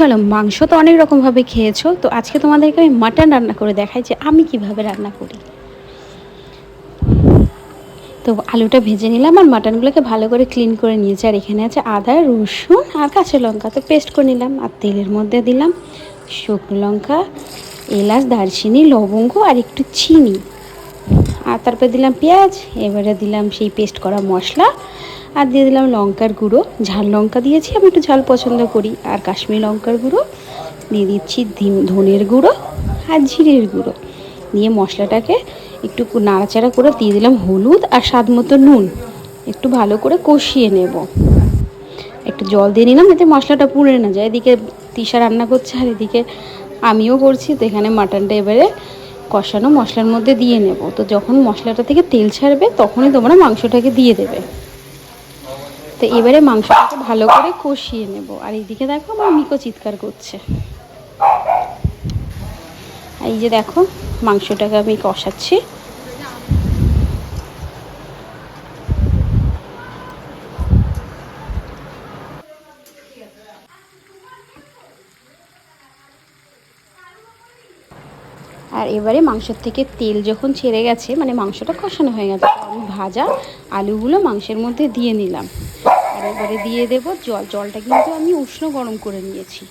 চলো, মাংস তো অনেক রকমভাবে খেয়েছো, তো আজকে তোমাদেরকে আমি মাটন রান্না করে দেখাই যে আমি কীভাবে রান্না করি। তো আলুটা ভেজে নিলাম আর মাটনগুলোকে ভালো করে ক্লিন করে নিয়েছি, আর এখানে আছে আদা, রসুন আর কাঁচা লঙ্কা। তো পেস্ট করে নিলাম আর তেলের মধ্যে দিলাম শুকনো লঙ্কা, এলাচ, দারচিনি, লবঙ্গ আর একটু চিনি। আর তারপরে দিলাম পেঁয়াজ, এবারে দিলাম সেই পেস্ট করা মশলা। আর দিয়ে দিলাম লঙ্কার গুঁড়ো। ঝাল লঙ্কা দিয়েছি, আমি একটু ঝাল পছন্দ করি। আর কাশ্মীরি লঙ্কার গুঁড়ো দিয়ে দিচ্ছি ধনের গুঁড়ো আর জিরের গুঁড়ো। দিয়ে মশলাটাকে একটু নাড়াচাড়া করে দিয়ে দিলাম হলুদ আর স্বাদ মতো নুন। একটু ভালো করে কষিয়ে নেব। একটু জল দিয়ে নিলাম যাতে মশলাটা পুড়ে না যায়। এদিকে তিশা রান্না করছে আর এদিকে আমিও করছি। তো এখানে মাটনটা এবারে কষানো মশলার মধ্যে দিয়ে নেব। তো যখন মশলাটা থেকে তেল ছাড়বে, তখনই তোমরা মাংসটাকে দিয়ে দেবে। তো এবারে মাংসটাকে ভালো করে কষিয়ে নেব। আর এইদিকে দেখো আমার মিকো চিৎকার করছে। এই যে দেখো, মাংসটাকে আমি কষাচ্ছি। আর এবারে মাংসের থেকে তেল যখন ছেড়ে গেছে মানে মাংসটা কষানো হয়ে গেছে আমি ভাজা আলুগুলো মাংসের মধ্যে দিয়ে নিলাম। আর এবারে দিয়ে দেব জল। জলটা কিন্তু আমি উষ্ণ গরম করে নিয়েছি।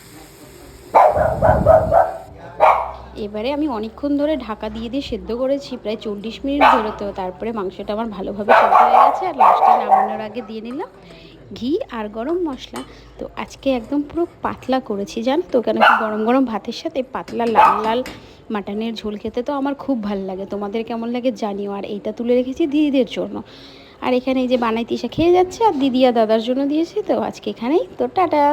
এবারে আমি অনেকক্ষণ ধরে ঢাকা দিয়ে দিয়ে সেদ্ধ করেছি, প্রায় চল্লিশ মিনিট ধরে তো তারপরে মাংসটা আমার ভালোভাবে সেদ্ধ হয়ে গেছে আর লাস্টে নামানোর আগে দিয়ে নিলাম ঘি আর গরম মশলা। তো আজকে একদম পুরো পাতলা করেছি, জান তো? কেন গরম গরম ভাতের সাথে পাতলা লাল লাল মাটনের ঝোল খেতে তো আমার খুব ভালো লাগে। তোমাদের কেমন লাগে জানিও। আর এইটা তুলে রেখেছি দিদিদের জন্য। আর এখানে এই যে বানাইতে এসে খেয়ে যাচ্ছে আর দিদি আর দাদার জন্য দিয়েছি, তো আজকে এখানেই। তো টাটা।